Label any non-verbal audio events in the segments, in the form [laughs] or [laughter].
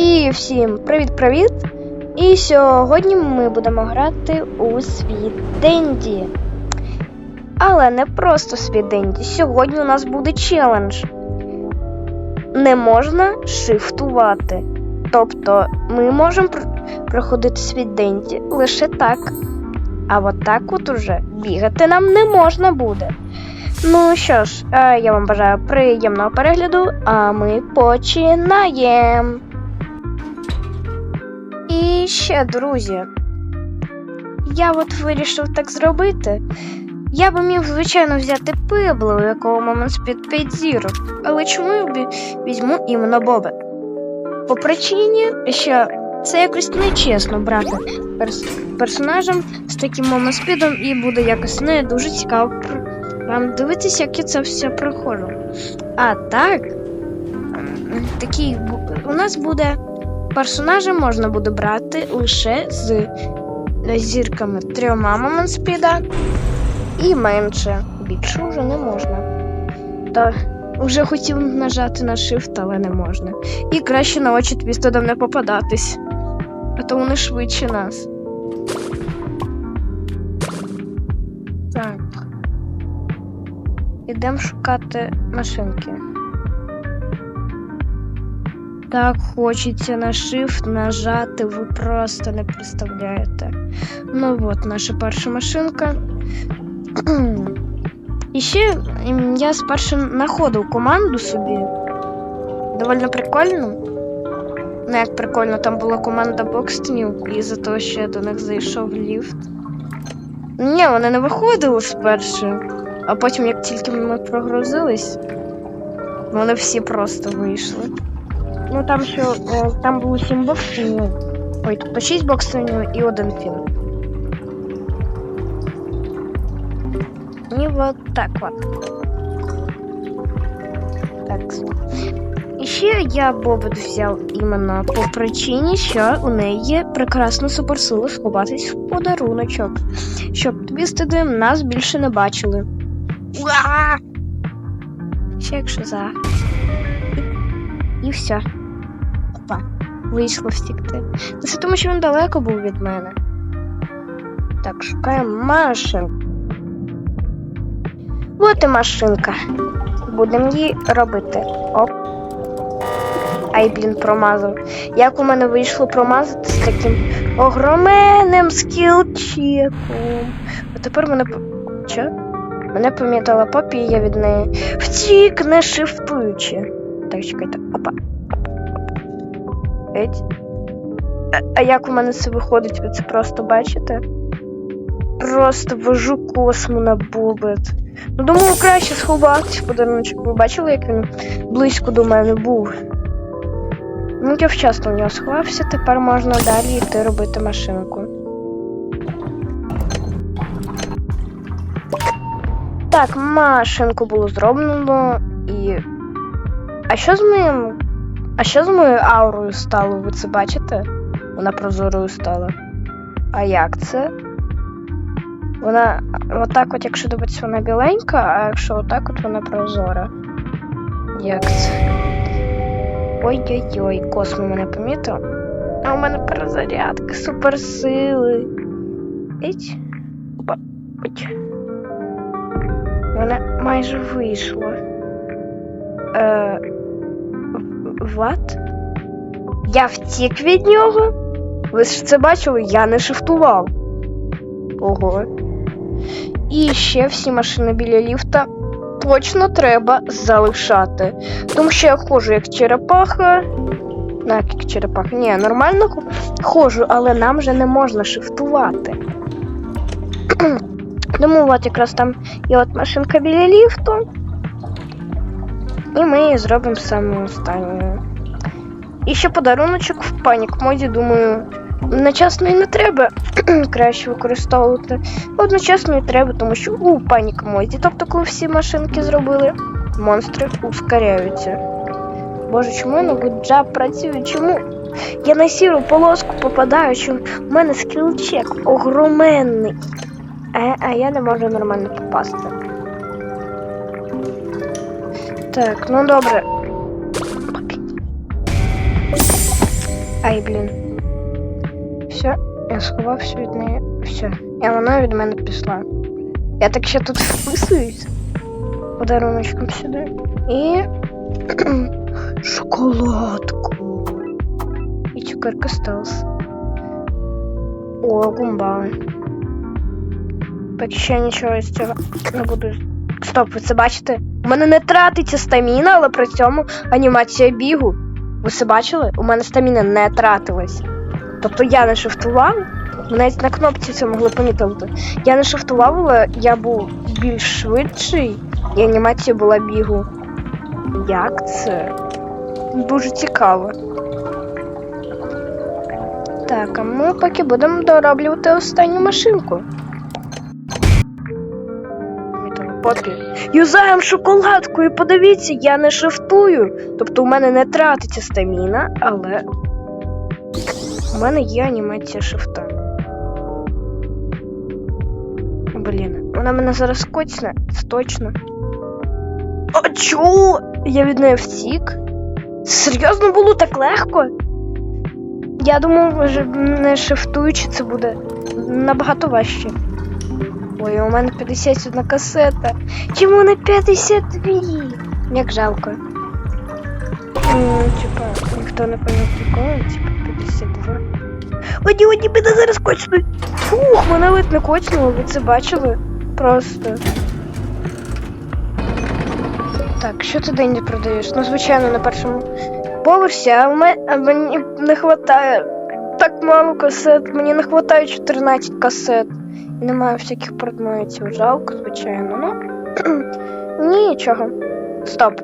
І всім привіт-привіт! І сьогодні ми будемо грати у світ Денді. Але не просто світ Денді. Сьогодні у нас буде челендж. Не можна шифтувати. Тобто ми можемо проходити світ Денді лише так. А от так от уже бігати нам не можна буде. Ну що ж, е, я вам бажаю приємного перегляду, а ми починаємо. І ще, друзі, я от вирішив так зробити. Я би міг, звичайно, взяти пибло, у якого момент під 5 зірок. Але чому я візьму іменно Бобет? По причині, що це якось нечесно брати перс- персонажем з таким момоспідом і буде якось не дуже цікаво вам дивитися, як я це все проходжу. А так, такий у нас буде персонажа можна буде брати лише з е, зірками трьома моментспіда і менше. Більше вже не можна. Та вже хотів нажати на Shift, але не можна. І краще на очі твістодам не попадатись. А то вони швидше нас. Так. Ідемо шукати машинки. Так хочеться на Shift нажати, ви просто не представляєте. Ну от, наша перша машинка. І ще я спершу знаходив команду собі. Довольно прикольно. Ну, як прикольно, там була команда Бокстнюк, і за того, що я до них зайшов ліфт. Ні, вони не виходили спершу. А потім, як тільки ми прогрузились, вони всі просто вийшли. Ну там ще е, там було 7 боксів. Ой, тобто 6 боксів і один фільм. І от так от. Так. І ще я Бобет взяв іменно по причині, що у неї є прекрасна суперсила сховатись в подаруночок, щоб твістити нас більше не бачили. Уа! Ще якщо за. І все. Вийшло втікти. Це тому, що він далеко був від мене. Так, шукаємо машинку. От і машинка. Будемо її робити. Оп. Ай, блін, промазав. Як у мене вийшло промазати з таким огроменним скілчиком. А тепер мене. Що? Мене помітила папі, і я від неї втік, не шифтуючи. Так, чекайте. Опа. Еть. А, як у мене це виходить, ви це просто бачите? Просто вожу косму на бобет. Ну, думаю, краще сховатися в подаруночок. Ви бачили, як він близько до мене був? Ну, я вчасно в нього сховався, тепер можна далі йти робити машинку. Так, машинку було зроблено і. А що з моїм. А що з моєю аурою стало? Ви це бачите? Вона прозорою стала. А як це? Вона отак, от, якщо дивитися, вона біленька, а якщо отак, от вона прозора. Як це? Ой-ой-ой, космо мене помітив. А у мене перезарядка, суперсили. Іть. Опа. Уть. Мене майже вийшло. Е... Ват? Я втік від нього? Ви ж це бачили, я не шифтував. Ого. І ще всі машини біля ліфта точно треба залишати. Тому що я ходжу як черепаха. Ну, як черепаха. Ні, нормально хо- ходжу, але нам вже не можна шифтувати. [clears throat] Тому от якраз там є от машинка біля ліфту. І ми її зробимо самою останньою. І ще подаруночок в панік моді, думаю, одночасно і не треба [clears throat] краще використовувати. Одночасно і треба, тому що у панік моді. Тобто, коли всі машинки зробили, монстри ускоряються. Боже, чому я на гуджаб працюю? Чому? Я на сіру полоску попадаю, чому в мене скілчек огроменний. А, а я не можу нормально попасти. Так, ну добре. Ай, блін. Все, я сховався від неї. Все. І вона від мене пішла. Я так ще тут [laughs] вписуюсь подаруночком сюди. І. [clears throat] Шоколадку. І цукерка стелс. О, гумбали. Поки ще нічого з цього не буду. Стоп, ви це бачите? У мене не тратиться стаміна, але при цьому анімація бігу. Ви це бачили? У мене стаміна не тратилась. Тобто я не шифтував, навіть на кнопці це могли помітити. Я не шифтував, але я був більш швидший, і анімація була бігу. Як це? Дуже цікаво. Так, а ми поки будемо дороблювати останню машинку. Поки юзаємо шоколадку і подивіться, я не шифтую. Тобто у мене не тратиться стаміна, але у мене є анімація шифта. Блін, вона мене зараз коцне, це точно. А чого? Я від неї втік? Серйозно було так легко? Я думав, не шифтуючи, це буде набагато важче. Ой, у мене 51 касета. Чому не 52? Як жалко. Ну, типа, ніхто не поняв прикола, типа 52. Оді, оді, мене зараз кочнуть. Фух, мене ледь не кочнуло, ви це бачили? Просто. Так, що ти Денді продаєш? Ну, звичайно, на першому поверсі, а мене а мені не вистачає так мало касет, мені не вистачає 14 касет. Немає всяких предметів. Жалко, звичайно. Ну [clears throat] нічого. Стоп.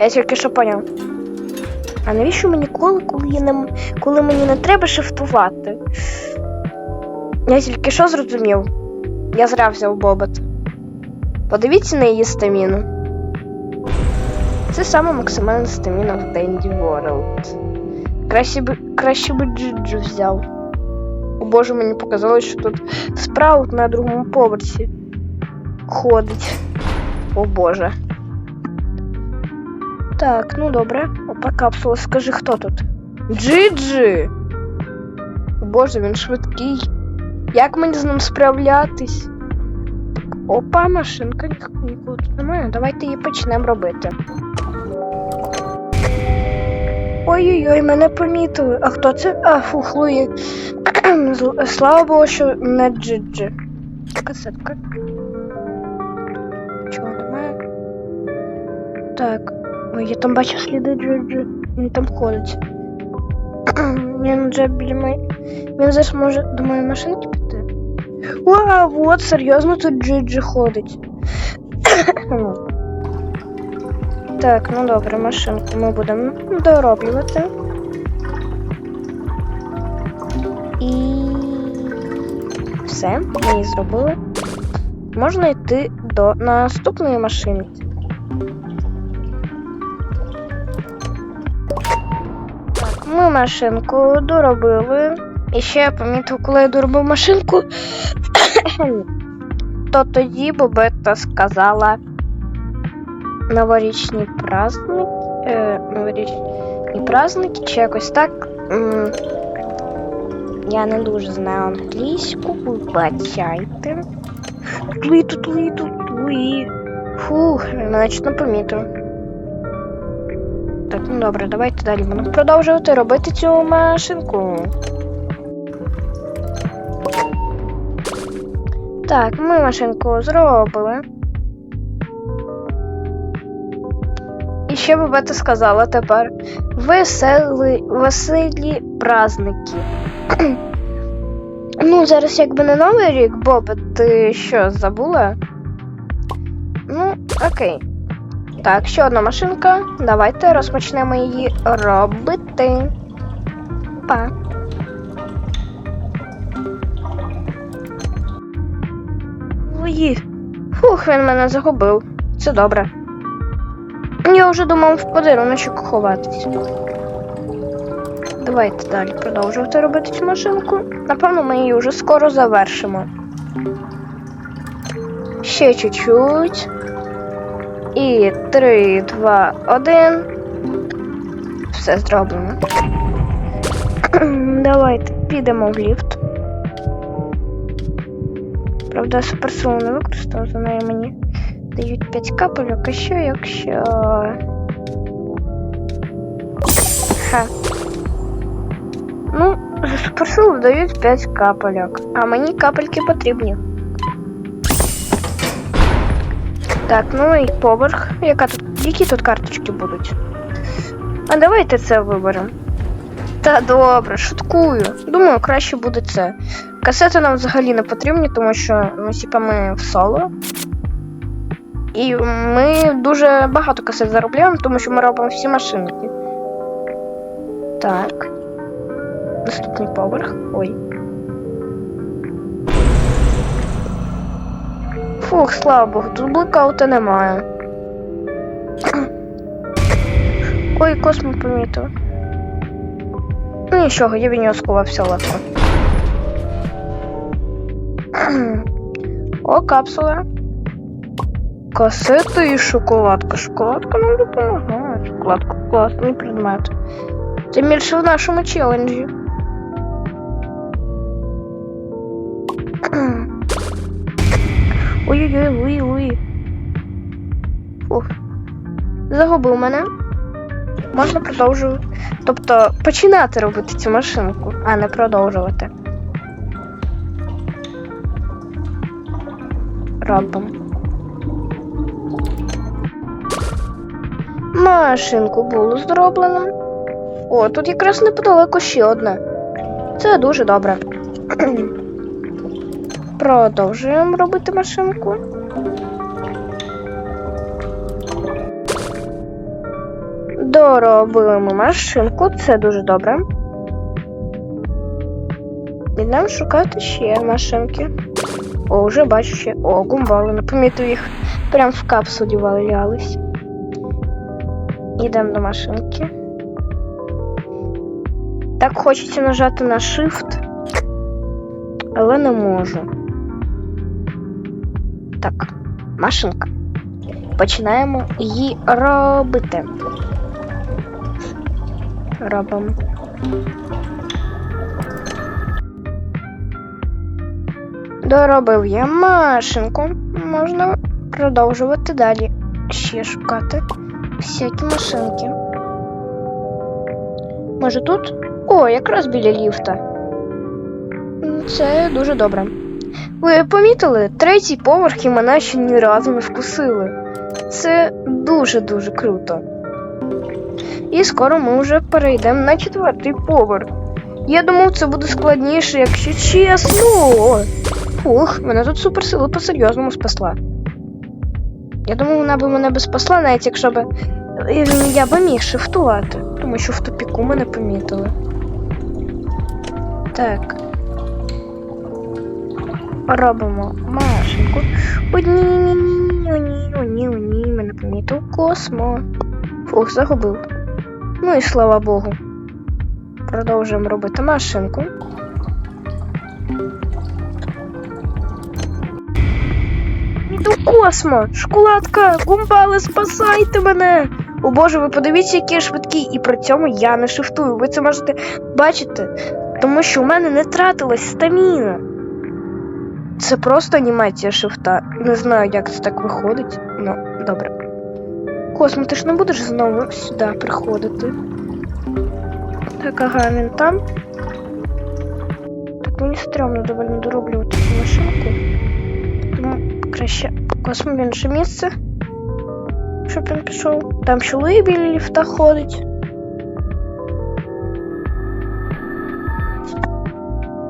Я тільки що поняв. А навіщо мені коли, коли, я не, коли мені не треба шифтувати? Я тільки що зрозумів. Я зря взяв бобот. Подивіться на її стаміну. Це саме максимальна стаміна в Денді World. Краще би, краще би Джиджу взяв. О боже, мені показалось, що тут спраут на другому поверсі ходить. О боже. Так, ну добре. Опа, капсула, скажи, хто тут? Джиджи! О боже, він швидкий. Як мені з ним справлятись? Опа, машинка, ні- нікого тут немає. Давайте її почнемо робити. Ой-ой-ой, мене помітили. А хто це? А, фух, Луї. Слава Богу, що не Джиджи. Касетка. Чого немає? Так. Ой, я там бачу сліди Джиджи. Він там ходить. Він [clears throat] вже біля моєї. Він зараз може до моєї машинки піти. Вау, от серйозно тут Джиджи ходить. [clears throat] Так, ну добре, машинку ми будемо дороблювати. Все, ми її зробили. Можна йти до наступної машинки. Так, ми машинку доробили. І ще я помітив, коли я доробив машинку, [coughs] то тоді Бобетта сказала новорічні праздники. Е, новорічні праздники, чи якось так. Я не дуже знаю англійську, вибачайте. Тутлі, тутлі, тутлі. Фух, мене не помітив. Так, ну добре, давайте далі будемо продовжувати робити цю машинку. Так, ми машинку зробили. І ще би Бета сказала тепер весели, веселі праздники. Ну, зараз якби не новий рік, Бобе, ти що, забула? Ну, окей. Так, ще одна машинка. Давайте розпочнемо її робити. Па. Ой, фух, він мене загубив. Це добре. Я вже думав в подаруночок ховатись. Давайте далі продовжувати робити цю машинку. Напевно, ми її вже скоро завершимо. Ще чуть-чуть. І 3, 2, 1. Все зроблено. [clears throat] Давайте підемо в ліфт. Правда, суперсилу не використав, за неї мені дають 5 капельок, а що якщо. За дають 5 капельок, а мені капельки потрібні. Так, ну і поверх. Яка тут, які тут карточки будуть? А давайте це виберемо. Та добре, шуткую. Думаю, краще буде це. Касети нам взагалі не потрібні, тому що ну, типа ми в соло. І ми дуже багато касет заробляємо, тому що ми робимо всі машинки. Так. Наступний поверх. Ой. Фух, слава Богу, тут блекаута немає. [clears throat] Ой, космо помітив. Ну нічого, я від нього сховався легко. [clears throat] О, капсула. Касети і шоколадка. Шоколадка нам допомагає. Шоколадка класний предмет. Тим більше в нашому челенджі. [clears throat] Ой-ой-ой, уй. Фух. Загубив мене. Можна продовжувати. Тобто починати робити цю машинку, а не продовжувати. Робимо. Машинку було зроблено. О, тут якраз неподалеку ще одна. Це дуже добре. [clears throat] Продовжуємо робити машинку. Доробили ми машинку, це дуже добре. Ідемо шукати ще машинки. О, вже бачу ще. О, гумбали, не їх. Прям в капсулі валялись. Йдемо до машинки. Так хочеться нажати на Shift, але не можу. Так, машинка. Починаємо її робити. Робимо. Доробив я машинку. Можна продовжувати далі. Ще шукати всякі машинки. Може тут? О, якраз біля ліфта. Це дуже добре. Ви помітили, третій поверх і мене ще ні разу не вкусили. Це дуже-дуже круто. І скоро ми вже перейдемо на четвертий поверх. Я думав, це буде складніше, якщо чесно. Фух, мене тут суперсила по-серйозному спасла. Я думаю, вона би мене би спасла, навіть якщо б я би міг шифтувати, тому що в тупіку мене помітили. Так. Робимо машинку. О, ні, ні, ні, ні, ні, мене помітив космо. Фух, загубив. Ну і слава Богу. Продовжуємо робити машинку. Іду космо! Шоколадка! Гумбали, спасайте мене! О боже, ви подивіться, які я швидкі, і при цьому я не шифтую. Ви це можете бачити, тому що у мене не тратилась стаміна. Це просто анімація шифта. Не знаю, як це так виходить. Ну, добре. Космо, ти ж не будеш знову сюди приходити. Так, ага, він там. Так мені стрьомно доволі дороблювати цю машинку. Тому краще космо в інше місце. Щоб він пішов. Там чоловік біля ліфта ходить.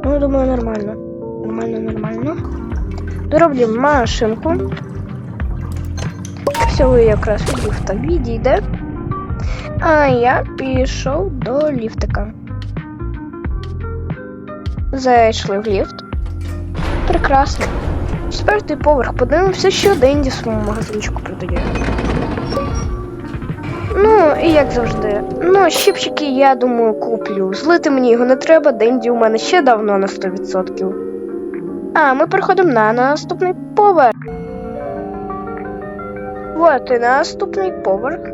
Ну, думаю, нормально. Нормально, нормально. Дороблю машинку. Все якраз ліфта відійде. А я пішов до ліфтика. Зайшли в ліфт. Прекрасно. Четвертий поверх подивимося, що Денді своєму магазинчику продає. Ну, і як завжди. Ну, щипчики, я думаю, куплю. Злити мені його не треба, Денді у мене ще давно на 100%. А, ми переходимо на наступний поверх. Вот і наступний поверх.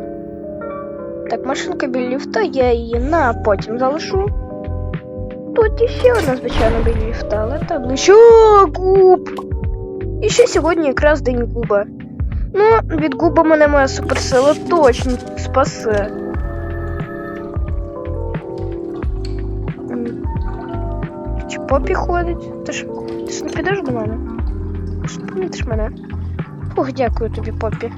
Так, машинка біля ліфта, я її на потім залишу. тут іще одна, звичайно, біля ліфта, але не що. І ще сьогодні якраз день куба. Ну, від губа мене моя суперсила точно спасе. Чи попі ходить? Ти ж, ти не підеш до мене? Помітиш мене? Фух, дякую тобі, попі.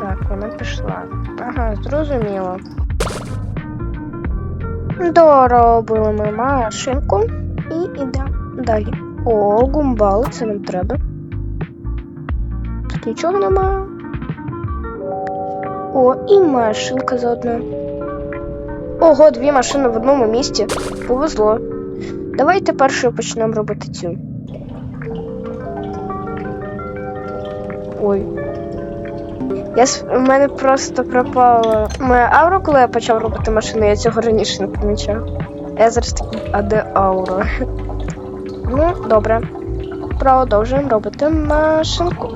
Так, вона пішла. Ага, зрозуміло. Доробили ми машинку і йдемо далі. О, гумбал, це нам треба. Тут нічого немає. О, і машинка заодно. Ого, дві машини в одному місці. Повезло. Давайте першою почнемо робити цю. Ой. Я. У мене просто пропала моя аура, коли я почав робити машину, я цього раніше не помічав. Я зараз такий, а де аура? [laughs] Ну, добре. Продовжуємо робити машинку.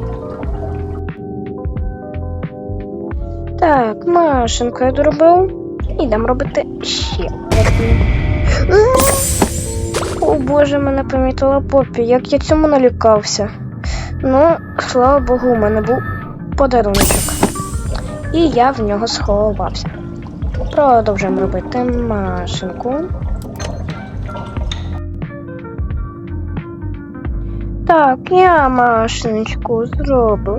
Так, машинку я доробив. Ідемо робити ще. О боже, мене помітила попі, як я цьому налякався. Ну, слава Богу, у мене був подаруночок. І я в нього сховався. Продовжуємо робити машинку. Так, я машиночку зроблю.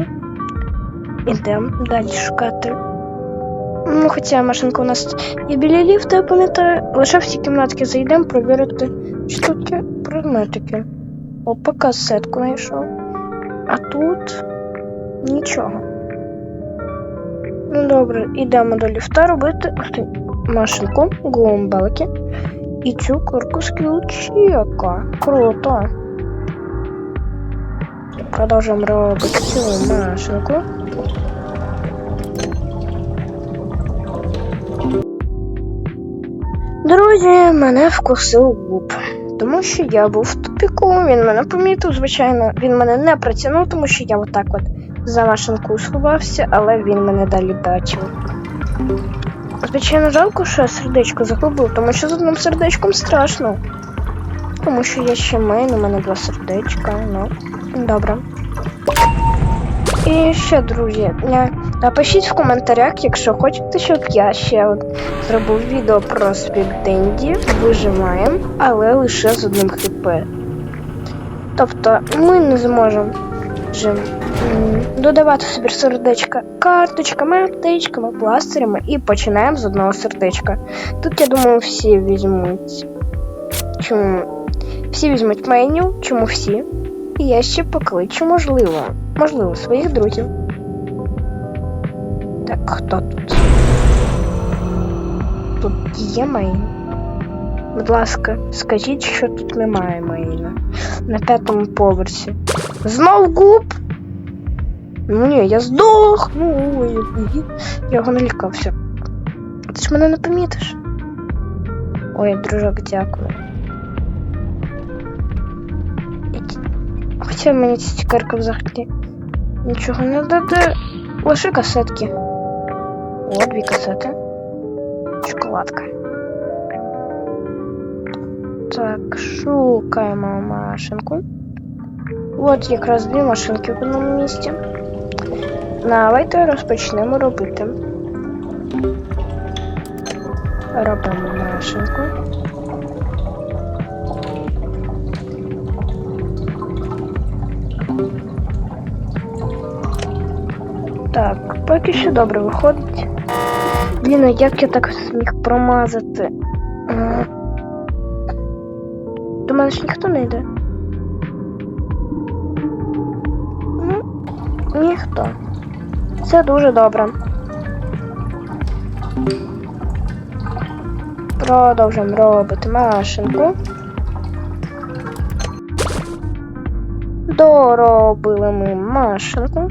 Ідемо далі шукати. Ну, хоча машинка у нас є біля ліфта, я пам'ятаю, лише в ці кімнатки зайдемо провірити, чи тут є предметики. Опа, касетку знайшов. А тут нічого. Ну добре, йдемо до ліфта робити ти, машинку, гумбалки і цю курку з ключика. Круто. Продовжуємо робити цю машинку. Друзі, мене вкусив губ. Тому що я був в тупіку, він мене помітив, звичайно, він мене не притягнув, тому що я отак от за машинку сховався, але він мене далі бачив. Звичайно, жалко, що я сердечко загубив, тому що з одним сердечком страшно. Тому що я ще мейн, у мене два сердечка, ну, добре. І ще, друзі, я- напишіть в коментарях, якщо хочете, щоб я ще зробив відео про спідденді, вижимаємо, але лише з одним хп. Тобто ми не зможемо вже, додавати собі сердечка карточками, аптечками, пластирями і починаємо з одного сердечка. Тут, я думаю, всі візьмуть. Чому? Всі візьмуть меню, чому всі? І я ще покличу, можливо, можливо, своїх друзів. Так, хто тут? Тут є мейн. Будь ласка, скажіть, що тут немає мейна. На п'ятому поверсі. Знов губ? Ну ні, я здох. Ну, я його налякався. Ти ж мене не помітиш. Ой, дружок, дякую. Хоча мені ця цікарка взагалі нічого не даде. Лише касетки. О, дві касети. Шоколадка. Так, шукаємо машинку. От якраз дві машинки в одному місці. Давайте розпочнемо робити. Робимо машинку. Так, поки що добре виходить. Блін, а як я так зміг промазати? До мене ж ніхто не йде. Ніхто. Це дуже добре. Продовжуємо робити машинку. Доробили ми машинку.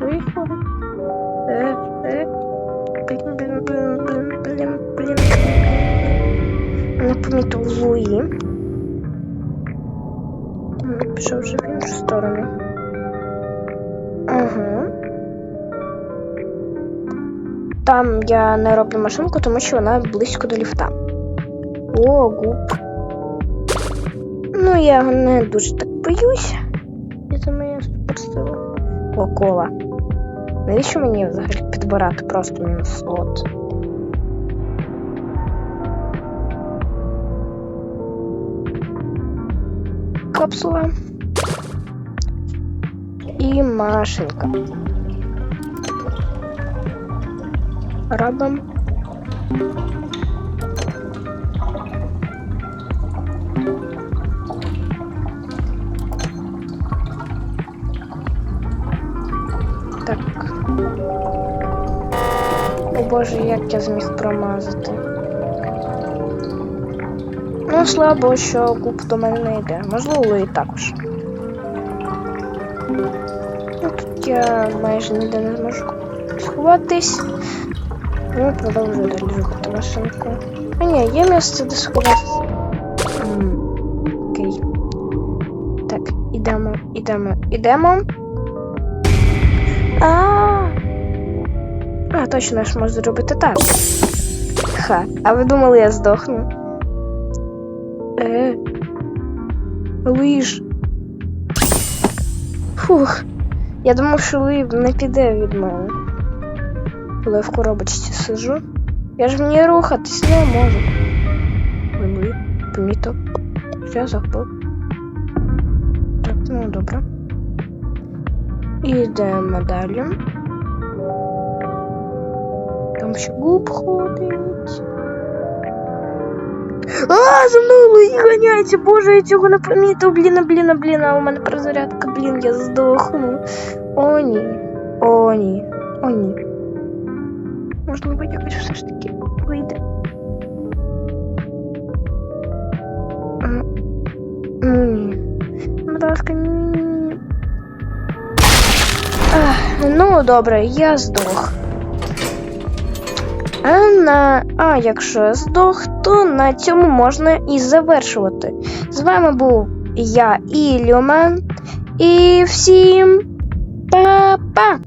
Виходить. Блін, блін, блін, блін. Не помітив Луї. Пішов вже в іншу сторону. Ага. там я не роблю машинку, тому що вона близько до ліфта. О, губ. Ну, я не дуже так боюсь. І це моя суперсила. О, кола. Навіщо мені взагалі підбирати просто мінус слот? Капсула. І машинка. Робимо. Боже, як я зміг промазати. Ну, слабо, що куб до мене не йде. Можливо, і також. Ну, тут я майже ніде не зможу сховатись. Ну, продовжую далі робити машинку. А ні, є місце, де сховатися. Окей. Так, ідемо, ідемо, ідемо. А, а точно я ж можу зробити так. Ха, а ви думали, я здохну? Е. Лиж. Фух. Я думав, що Лив не піде від мене. Коли я в коробочці сижу. Я ж ній рухатись не можу. Лив, помітив. Я забув. Так, ну добре. Ідемо далі. Там ще губ ходить. А, за мною Луї ганяється, боже, я цього не помітив. Блін, а, блін, а, блін, а у мене прозарядка, блін, я здохну. О, ні. О, ні. О, ні. Можливо, якось все ж таки вийде. М, Ну, ні. Будь ласка, ні, ні, ні. Ах, Ну, добре, я здох. На... а якщо здох, то на цьому можна і завершувати. З вами був я, Ілюман, і всім па-па!